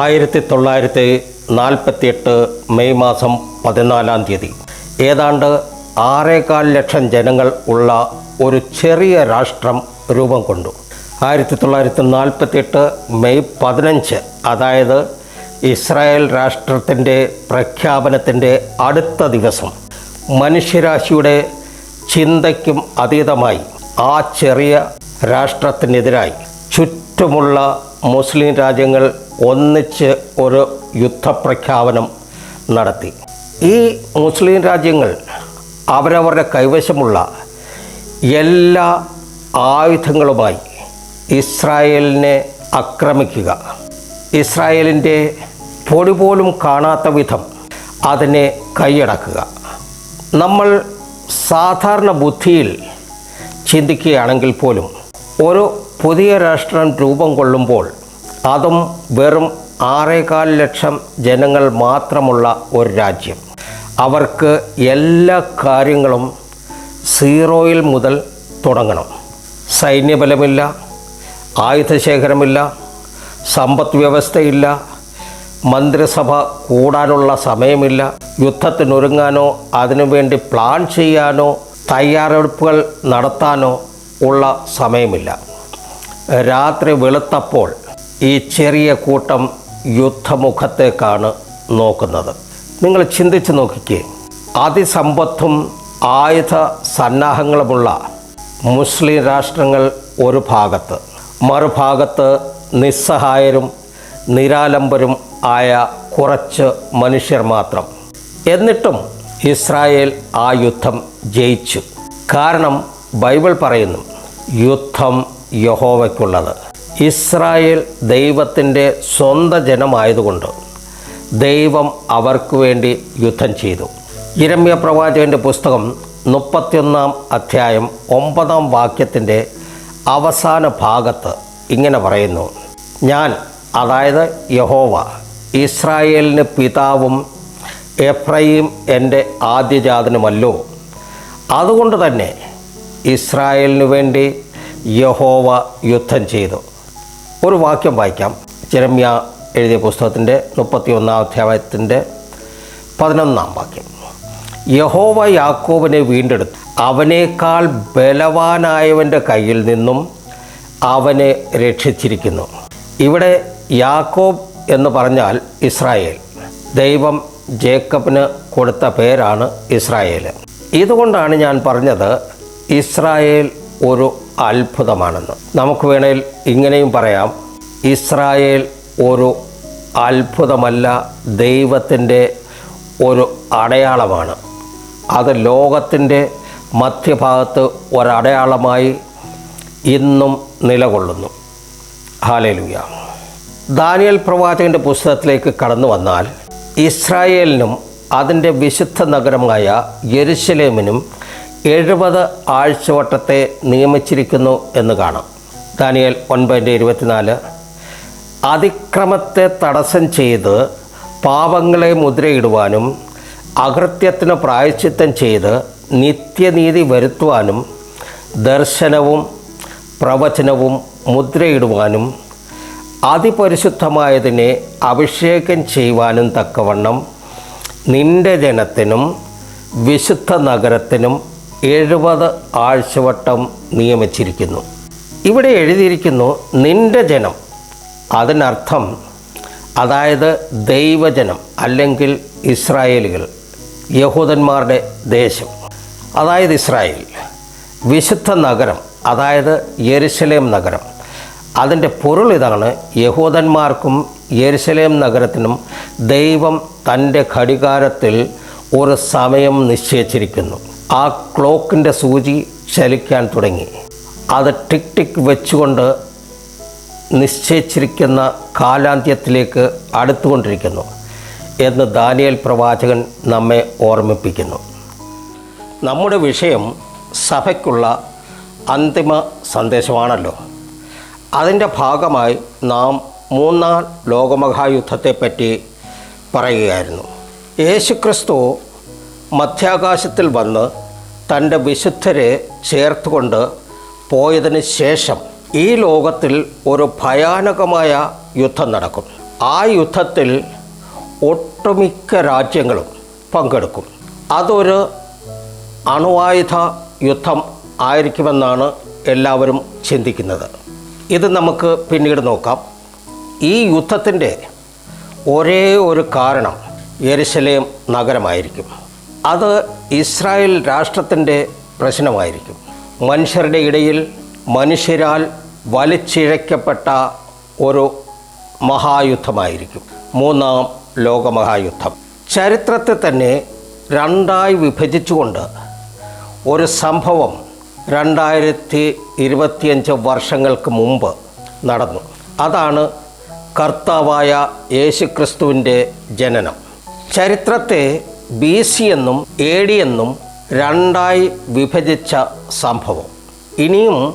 ആയിരത്തി തൊള്ളായിരത്തി നാൽപ്പത്തിയെട്ട് മെയ് മാസം പതിനാലാം തീയതി. ഏതാണ്ട് ആറേകാൽ ലക്ഷം ജനങ്ങൾ ഉള്ള ഒരു ചെറിയ രാഷ്ട്രം രൂപം കൊണ്ടു. ആയിരത്തി തൊള്ളായിരത്തി നാൽപ്പത്തിയെട്ട് മെയ് പതിനഞ്ച് അതായത് ഇസ്രായേൽ രാഷ്ട്രത്തിന്റെ പ്രഖ്യാപനത്തിന്റെ അടുത്ത ദിവസം മനുഷ്യരാശിയുടെ ചിന്തയ്ക്കും അതീതമായി ആ ചെറിയ രാഷ്ട്രത്തിനെതിരായി ചുറ്റുമുള്ള മുസ്ലിം രാജ്യങ്ങൾ ഒന്നിച്ച് ഒരു യുദ്ധപ്രഖ്യാപനം നടത്തി. ഈ മുസ്ലിം രാജ്യങ്ങൾ അവരവരുടെ കൈവശമുള്ള എല്ലാ ആയുധങ്ങളുമായി ഇസ്രായേലിനെ ആക്രമിക്കുക. ഇസ്രായേലിന്റെ പൊടി പോലും കാണാത്ത വിധം അതിനെ കൈയടക്കുക. നമ്മൾ സാധാരണ ബുദ്ധിയിൽ ചിന്തിക്കുകയാണെങ്കിൽ പോലും ഒരു പുതിയ രാഷ്ട്രം രൂപം കൊള്ളുമ്പോൾ അതും വെറും ആറേകാൽ ലക്ഷം ജനങ്ങൾ മാത്രമുള്ള ഒരു രാജ്യം. അവർക്ക് എല്ലാ കാര്യങ്ങളും സീറോയിൽ മുതൽ തുടങ്ങണം. സൈന്യബലമില്ല ആയുധശേഖരമില്ല സമ്പദ് വ്യവസ്ഥയില്ല മന്ത്രിസഭ കൂടാനുള്ള സമയമില്ല യുദ്ധത്തിനൊരുങ്ങാനോ അതിനുവേണ്ടി പ്ലാൻ ചെയ്യാനോ തയ്യാറെടുപ്പുകൾ നടത്താനോ ഉള്ള സമയമില്ല. രാത്രി വെളുത്തപ്പോൾ ഈ ചെറിയ കൂട്ടം യുദ്ധമുഖത്തേക്കാണ് നോക്കുന്നത്. നിങ്ങൾ ചിന്തിച്ച് നോക്കിക്കേ. അതിസമ്പത്തും ആയുധ സന്നാഹങ്ങളുമുള്ള മുസ്ലിം രാഷ്ട്രങ്ങൾ ഒരു ഭാഗത്ത് മറുഭാഗത്ത് നിസ്സഹായരും നിരാലംബരും ആയ കുറച്ച് മനുഷ്യർ മാത്രം. എന്നിട്ടും ഇസ്രായേൽ ആ യുദ്ധം ജയിച്ചു. കാരണം ബൈബിൾ പറയുന്നു യുദ്ധം യഹോവയ്ക്കുള്ളത്. ഇസ്രായേൽ ദൈവത്തിന്റെ സ്വന്തം ജനമായതുകൊണ്ട് ദൈവം അവർക്ക് വേണ്ടി യുദ്ധം ചെയ്തു. ഇരമ്യ പ്രവാചകന്റെ പുസ്തകം മുപ്പത്തിയൊന്നാം അധ്യായം ഒമ്പതാം വാക്യത്തിന്റെ അവസാന ഭാഗത്ത് ഇങ്ങനെ പറയുന്നു. ഞാൻ അതായത് യഹോവ ഇസ്രായേലിന് പിതാവും എഫ്രൈം എന്റെ ആദ്യജാതനുമല്ലോ. അതുകൊണ്ട് തന്നെ ഇസ്രായേലിന് വേണ്ടി യഹോവ യുദ്ധം ചെയ്തു. ഒരു വാക്യം വായിക്കാം. ചിരമ്യ എഴുതിയ പുസ്തകത്തിന്റെ മുപ്പത്തി ഒന്നാം അധ്യായത്തിന്റെ പതിനൊന്നാം വാക്യം. യഹോവ യാക്കോബിനെ വീണ്ടെടുത്തു. അവനേക്കാൾ ബലവാനായവന്റെ കയ്യിൽ നിന്നും അവനെ രക്ഷിച്ചിരിക്കുന്നു. ഇവിടെ യാക്കോബ് എന്ന് പറഞ്ഞാൽ ഇസ്രായേൽ. ദൈവം ജേക്കബിന് കൊടുത്ത പേരാണ് ഇസ്രായേൽ. ഇതുകൊണ്ടാണ് ഞാൻ പറഞ്ഞത് ഇസ്രായേൽ ഒരു അത്ഭുതമാണെന്ന്. നമുക്ക് വേണേൽ ഇങ്ങനെയും പറയാം. ഇസ്രായേൽ ഒരു അത്ഭുതമല്ല ദൈവത്തിന്റെ ഒരു അടയാളമാണ്. അത് ലോകത്തിന്റെ മധ്യഭാഗത്ത് ഒരടയാളമായി ഇന്നും നിലകൊള്ളുന്നു. ഹാലേലുയ ദാനിയൽ പ്രവാചകന്റെ പുസ്തകത്തിലേക്ക് കടന്നു വന്നാൽ ഇസ്രായേലിനും അതിന്റെ വിശുദ്ധ നഗരമായ യെരുശലേമിനും എഴുപത് ആഴ്ചവട്ടത്തെ നിയമിച്ചിരിക്കുന്നു എന്ന് കാണാം. ദാനിയൽ ഒൻപതിന്റെ ഇരുപത്തിനാല്. അതിക്രമത്തെ തടസ്സം ചെയ്ത് പാപങ്ങളെ മുദ്രയിടുവാനും അകൃത്യത്തിന് പ്രായശ്ചിത്തം ചെയ്ത് നിത്യനീതി വരുത്തുവാനും ദർശനവും പ്രവചനവും മുദ്രയിടുവാനും അതിപരിശുദ്ധമായതിനെ അഭിഷേകം ചെയ്യുവാനും തക്കവണ്ണം നിന്റെ ജനത്തിനും വിശുദ്ധ നഗരത്തിനും എഴുപത് ആഴ്ചവട്ടം നിയമിച്ചിരിക്കുന്നു. ഇവിടെ എഴുതിയിരിക്കുന്നു നിന്റെ ജനം. അതിനർത്ഥം അതായത് ദൈവജനം അല്ലെങ്കിൽ ഇസ്രായേലുകൾ യഹൂദന്മാരുടെ ദേശം. അതായത് ഇസ്രായേൽ. വിശുദ്ധ നഗരം അതായത് യെരുസലേം നഗരം. അതിന്റെ പൊരുൾ ഇതാണ് യഹൂദന്മാർക്കും യെരുസലേം നഗരത്തിനും ദൈവം തന്റെ ഘടികാരത്തിൽ ഒരു സമയം നിശ്ചയിച്ചിരിക്കുന്നു. ആ ക്ലോക്കിന്റെ സൂചി ചലിക്കാൻ തുടങ്ങി. അത് ടിക് ടിക് വെച്ചുകൊണ്ട് നിശ്ചയിച്ചിരിക്കുന്ന കാലാന്ത്യത്തിലേക്ക് അടുത്തുകൊണ്ടിരിക്കുന്നു എന്ന് ദാനിയൽ പ്രവാചകൻ നമ്മെ ഓർമ്മിപ്പിക്കുന്നു. നമ്മുടെ വിഷയം സഭയ്ക്കുള്ള അന്തിമ സന്ദേശമാണല്ലോ. അതിന്റെ ഭാഗമായി നാം മൂന്നാം ലോകമഹായുദ്ധത്തെപ്പറ്റി പറയുകയായിരുന്നു. യേശുക്രിസ്തു മധ്യാകാശത്തിൽ വന്ന് തന്റെ വിശുദ്ധരെ ചേർത്തുകൊണ്ട് പോയതിന് ശേഷം ഈ ലോകത്തിൽ ഒരു ഭയാനകമായ യുദ്ധം നടക്കും. ആ യുദ്ധത്തിൽ ഒട്ടുമിക്ക രാജ്യങ്ങളും പങ്കെടുക്കും. അതൊരു അണുവായുധ യുദ്ധം ആയിരിക്കുമെന്നാണ് എല്ലാവരും ചിന്തിക്കുന്നത്. ഇത് നമുക്ക് പിന്നീട് നോക്കാം. ഈ യുദ്ധത്തിന്റെ ഒരേ ഒരു കാരണം എരിശലേം നഗരമായിരിക്കും. അത് ഇസ്രായേൽ രാഷ്ട്രത്തിന്റെ പ്രശ്നമായിരിക്കും. മനുഷ്യരുടെ ഇടയിൽ മനുഷ്യരാൽ വലിച്ചിഴയ്ക്കപ്പെട്ട ഒരു മഹായുദ്ധമായിരിക്കും. മൂന്നാം ലോകമഹായുദ്ധം. ചരിത്രത്തെ തന്നെ രണ്ടായി വിഭജിച്ചുകൊണ്ട് ഒരു സംഭവം രണ്ടായിരത്തി ഇരുപത്തിയഞ്ച് വർഷങ്ങൾക്ക് മുമ്പ് നടന്നു. അതാണ് കർത്താവായ യേശുക്രിസ്തുവിന്റെ ജനനം. ചരിത്രത്തെ ബി സി എന്നും എ ഡി എന്നും രണ്ടായി വിഭജിച്ച സംഭവം. ഇനിയും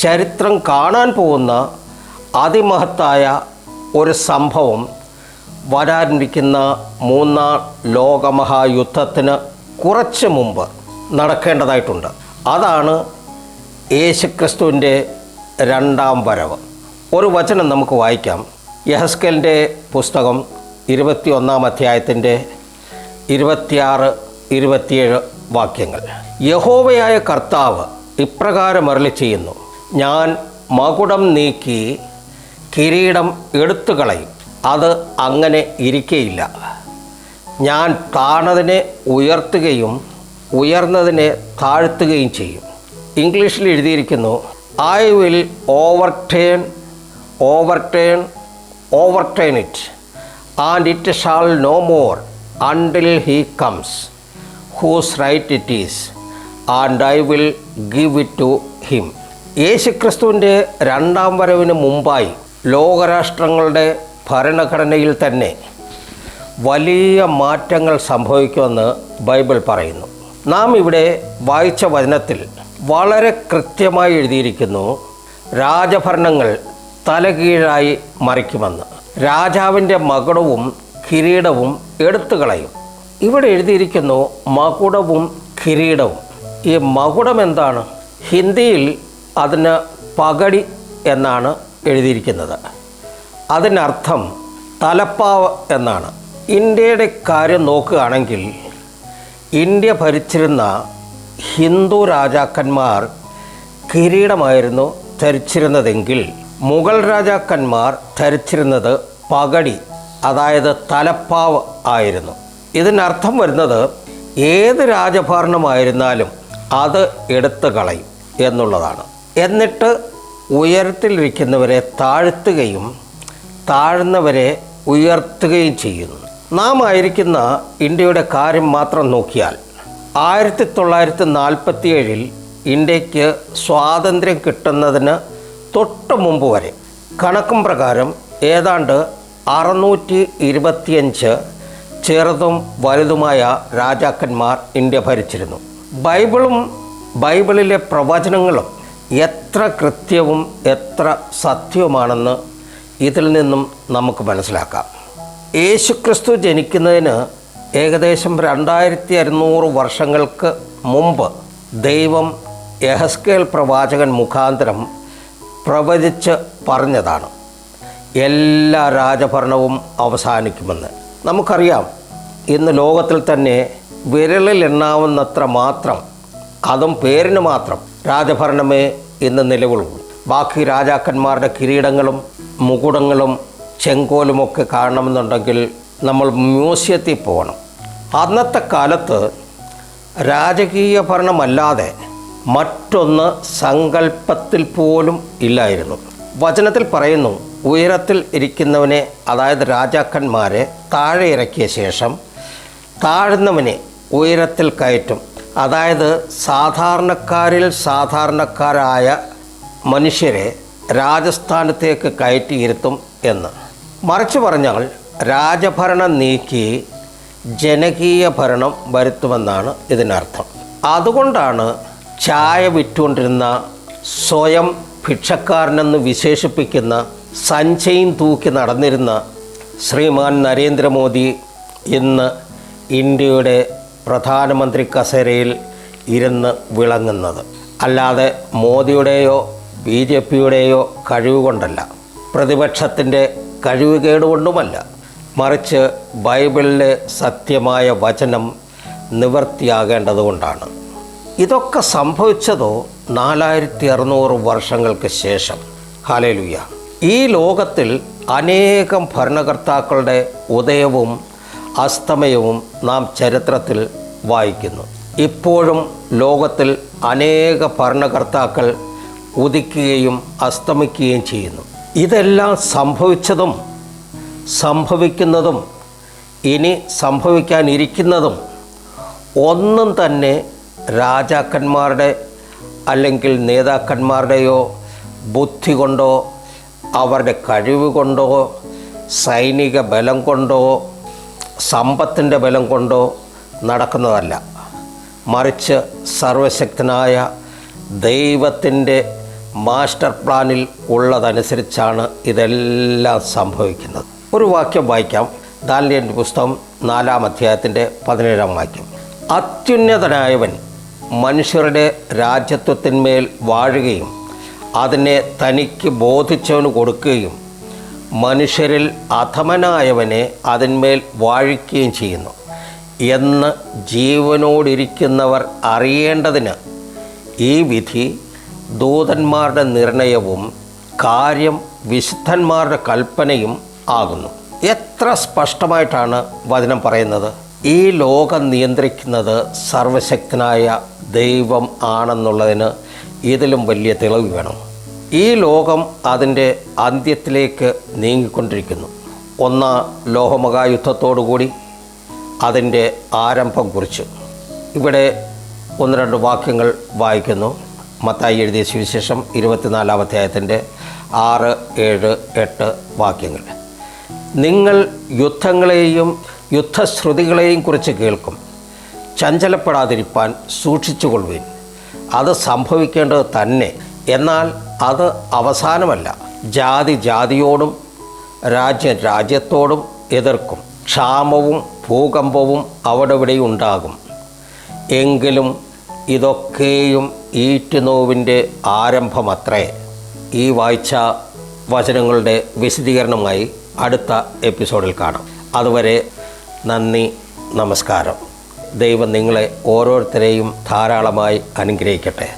ചരിത്രം കാണാൻ പോകുന്ന അതിമഹത്തായ ഒരു സംഭവം വരാനിരിക്കുന്ന മൂന്നാം ലോകമഹായുദ്ധത്തിന് കുറച്ച് മുമ്പ് നടക്കേണ്ടതായിട്ടുണ്ട്. അതാണ് യേശുക്രിസ്തുവിന്റെ രണ്ടാം വരവ്. ഒരു വചനം നമുക്ക് വായിക്കാം. യഹസ്കലിന്റെ പുസ്തകം ഇരുപത്തി ഒന്നാം അധ്യായത്തിന്റെ ഇരുപത്തിയാറ് ഇരുപത്തിയേഴ് വാക്യങ്ങൾ. യഹോവയായ കർത്താവ് ഇപ്രകാരം അരളി ചെയ്യുന്നു ഞാൻ മകുടം നീക്കി കിരീടം എടുത്തു കളയും അത് അങ്ങനെ ഇരിക്കയില്ല. ഞാൻ താണതിനെ ഉയർത്തുകയും ഉയർന്നതിനെ താഴ്ത്തുകയും ചെയ്യും. ഇംഗ്ലീഷിൽ എഴുതിയിരിക്കുന്നു I will overturn overturn overturn it and it shall no more until he comes whose right it is and I will give it to him യേശുക്രിസ്തുവിന്റെ രണ്ടാം വരവിന് മുമ്പായി ലോകരാഷ്ട്രങ്ങളുടെ ഭരണഘടനയിൽ തന്നെ വലിയ മാറ്റങ്ങൾ സംഭവിക്കുമെന്ന് ബൈബിൾ പറയുന്നു. നാം ഇവിടെ വായിച്ച വചനത്തിൽ വളരെ കൃത്യമായി എഴുതിയിരിക്കുന്നു രാജഭരണങ്ങൾ തലകീഴായി മറിക്കുമെന്ന്. രാജാവിന്റെ മകുടവും കിരീടവും എടുത്തു കളയും. ഇവിടെ എഴുതിയിരിക്കുന്നു മകുടവും കിരീടവും. ഈ മകുടം എന്താണ്? ഹിന്ദിയിൽ അതിന് പകടി എന്നാണ് എഴുതിയിരിക്കുന്നത്. അതിനർത്ഥം തലപ്പാവ് എന്നാണ്. ഇന്ത്യയുടെ കാര്യം നോക്കുകയാണെങ്കിൽ ഇന്ത്യ ഭരിച്ചിരുന്ന ഹിന്ദു രാജാക്കന്മാർ കിരീടമായിരുന്നു ധരിച്ചിരുന്നതെങ്കിൽ മുഗൾ രാജാക്കന്മാർ ധരിച്ചിരുന്നത് പകടി അതായത് തലപ്പാവ് ആയിരുന്നു. ഇതിനർത്ഥം വരുന്നത് ഏത് രാജഭരണമായിരുന്നാലും അത് എടുത്തു കളയും എന്നുള്ളതാണ്. എന്നിട്ട് ഉയരത്തിലിരിക്കുന്നവരെ താഴ്ത്തുകയും താഴ്ന്നവരെ ഉയർത്തുകയും ചെയ്യുന്നു. നാം ആയിരിക്കുന്ന ഇന്ത്യയുടെ കാര്യം മാത്രം നോക്കിയാൽ ആയിരത്തി തൊള്ളായിരത്തി നാൽപ്പത്തി ഏഴിൽ ഇന്ത്യയ്ക്ക് സ്വാതന്ത്ര്യം കിട്ടുന്നതിന് തൊട്ട് മുമ്പ് വരെ കണക്കും പ്രകാരം ഏതാണ്ട് അറുന്നൂറ്റി ഇരുപത്തിയഞ്ച് ചെറുതും വലുതുമായ രാജാക്കന്മാർ ഇന്ത്യ ഭരിച്ചിരുന്നു. ബൈബിളും ബൈബിളിലെ പ്രവചനങ്ങളും എത്ര കൃത്യവും എത്ര സത്യവുമാണെന്ന് ഇതിൽ നിന്നും നമുക്ക് മനസ്സിലാക്കാം. യേശുക്രിസ്തു ജനിക്കുന്നതിന് ഏകദേശം രണ്ടായിരത്തി അറുന്നൂറ് വർഷങ്ങൾക്ക് മുമ്പ് ദൈവം യഹസ്കേൽ പ്രവാചകൻ മുഖാന്തരം പ്രവചിച്ച് പറഞ്ഞതാണ്. എല്ലാ രാജഭരണവും അവസാനിക്കുമെന്ന്. നമുക്കറിയാം ഇന്ന് ലോകത്തിൽ തന്നെ വിരലിൽ എണ്ണാവുന്നത്ര മാത്രം അതും പേരിന് മാത്രം രാജഭരണമേ ഇന്ന് നിലവിലുള്ളൂ ബാക്കി രാജാക്കന്മാരുടെ കിരീടങ്ങളും മുകുടങ്ങളും ചെങ്കോലുമൊക്കെ കാണണമെന്നുണ്ടെങ്കിൽ നമ്മൾ മ്യൂസിയത്തിൽ പോകണം. അന്നത്തെ കാലത്ത് രാജകീയ ഭരണമല്ലാതെ മറ്റൊന്ന് സങ്കല്പത്തിൽ പോലും ഇല്ലായിരുന്നു. വചനത്തിൽ പറയുന്നു ഉയരത്തിൽ ഇരിക്കുന്നവനെ അതായത് രാജാക്കന്മാരെ താഴെ ഇറക്കിയ ശേഷം താഴ്ന്നവനെ ഉയരത്തിൽ കയറ്റും. അതായത് സാധാരണക്കാരിൽ സാധാരണക്കാരായ മനുഷ്യരെ രാജസ്ഥാനത്തേക്ക് കയറ്റിയിരുത്തും എന്ന്. മറിച്ച് പറഞ്ഞാൽ രാജഭരണം നീക്കി ജനകീയ ഭരണം വരുത്തുമെന്നാണ് ഇതിനർത്ഥം. അതുകൊണ്ടാണ് ചായ വിറ്റുകൊണ്ടിരുന്ന സ്വയം ഭിക്ഷക്കാരനെന്ന് വിശേഷിപ്പിക്കുന്ന സഞ്ചയും തൂക്കി നടന്നിരുന്ന ശ്രീമാൻ നരേന്ദ്രമോദി ഇന്ന് ഇന്ത്യയുടെ പ്രധാനമന്ത്രി കസേരയിൽ ഇരുന്ന് വിളങ്ങുന്നത്. അല്ലാതെ മോദിയുടെയോ ബി ജെ പിയുടെയോ കഴിവ് കൊണ്ടല്ല പ്രതിപക്ഷത്തിന്റെ കഴിവുകേട് കൊണ്ടുമല്ല മറിച്ച് ബൈബിളിലെ സത്യമായ വചനം നിവർത്തിയാകേണ്ടതുകൊണ്ടാണ്. ഇതൊക്കെ സംഭവിച്ചതോ നാലായിരത്തി അറുന്നൂറ് വർഷങ്ങൾക്ക് ശേഷം. ഹാലേലുയ്യ ഈ ലോകത്തിൽ അനേകം ഭരണകർത്താക്കളുടെ ഉദയവും അസ്തമയവും നാം ചരിത്രത്തിൽ വായിക്കുന്നു. ഇപ്പോഴും ലോകത്തിൽ അനേക ഭരണകർത്താക്കൾ ഉദിക്കുകയും അസ്തമിക്കുകയും ചെയ്യുന്നു. ഇതെല്ലാം സംഭവിച്ചതും സംഭവിക്കുന്നതും ഇനി സംഭവിക്കാനിരിക്കുന്നതും ഒന്നും തന്നെ രാജാക്കന്മാരുടെ അല്ലെങ്കിൽ നേതാക്കന്മാരുടെയോ ബുദ്ധി കൊണ്ടോ അവരുടെ കഴിവ് കൊണ്ടോ സൈനിക ബലം കൊണ്ടോ സമ്പത്തിന്റെ ബലം കൊണ്ടോ നടക്കുന്നതല്ല. മറിച്ച് സർവശക്തനായ ദൈവത്തിന്റെ മാസ്റ്റർ പ്ലാനിൽ ഉള്ളതനുസരിച്ചാണ് ഇതെല്ലാം സംഭവിക്കുന്നത്. ഒരു വാക്യം വായിക്കാം. ദാനിയന്റെ പുസ്തകം നാലാം അധ്യായത്തിന്റെ പതിനേഴാം വാക്യം. അത്യുന്നതനായവൻ മനുഷ്യരുടെ രാജ്യത്വത്തിന്മേൽ വാഴുകയും അതിനെ തനിക്ക് ബോധിച്ചവന് കൊടുക്കുകയും മനുഷ്യരിൽ അധമനായവനെ അതിന്മേൽ വാഴിക്കുകയും ചെയ്യുന്നു. എന്ന് ജീവനോടിരിക്കുന്നവർ അറിയേണ്ടതിന് ഈ വിധി ദൂതന്മാരുടെ നിർണയവും കാര്യം വിശുദ്ധന്മാരുടെ കൽപ്പനയും ആകുന്നു. എത്ര സ്പഷ്ടമായിട്ടാണ് വചനം പറയുന്നത്? ഈ ലോകം നിയന്ത്രിക്കുന്നത് സർവശക്തനായ ദൈവം ആണെന്നുള്ളതിന് ഇതിലും വലിയ തെളിവ് വേണം. ഈ ലോകം അതിന്റെ അന്ത്യത്തിലേക്ക് നീങ്ങിക്കൊണ്ടിരിക്കുന്നു. ഒന്നാം ലോഹമഹായുദ്ധത്തോടുകൂടി അതിന്റെ ആരംഭം കുറിച്ച്. ഇവിടെ ഒന്ന് രണ്ട് വാക്യങ്ങൾ വായിക്കുന്നു. മത്തായി എഴുതിയ സുവിശേഷം ഇരുപത്തിനാലാം അധ്യായത്തിന്റെ ആറ് ഏഴ് എട്ട് വാക്യങ്ങൾ. നിങ്ങൾ യുദ്ധങ്ങളെയും യുദ്ധശ്രുതികളെയും കുറിച്ച് കേൾക്കും. ചഞ്ചലപ്പെടാതിരിപ്പാൻ സൂക്ഷിച്ചുകൊള്ളുവിൻ. അത് സംഭവിക്കേണ്ടത് തന്നെ. എന്നാൽ അത് അവസാനമല്ല. ജാതി ജാതിയോടും രാജ്യം രാജ്യത്തോടും എതിർക്കും. ക്ഷാമവും ഭൂകമ്പവും അവിടെ ഇവിടെ ഉണ്ടാകും. എങ്കിലും ഇതൊക്കെയും ഈറ്റുനോവിന്റെ ആരംഭമത്രേ. ഈ വായിച്ച വചനങ്ങളുടെ വിശദീകരണമായി അടുത്ത എപ്പിസോഡിൽ കാണാം. അതുവരെ നന്ദി നമസ്കാരം. ദൈവം നിങ്ങളെ ഓരോരുത്തരെയും ധാരാളമായി അനുഗ്രഹിക്കട്ടെ.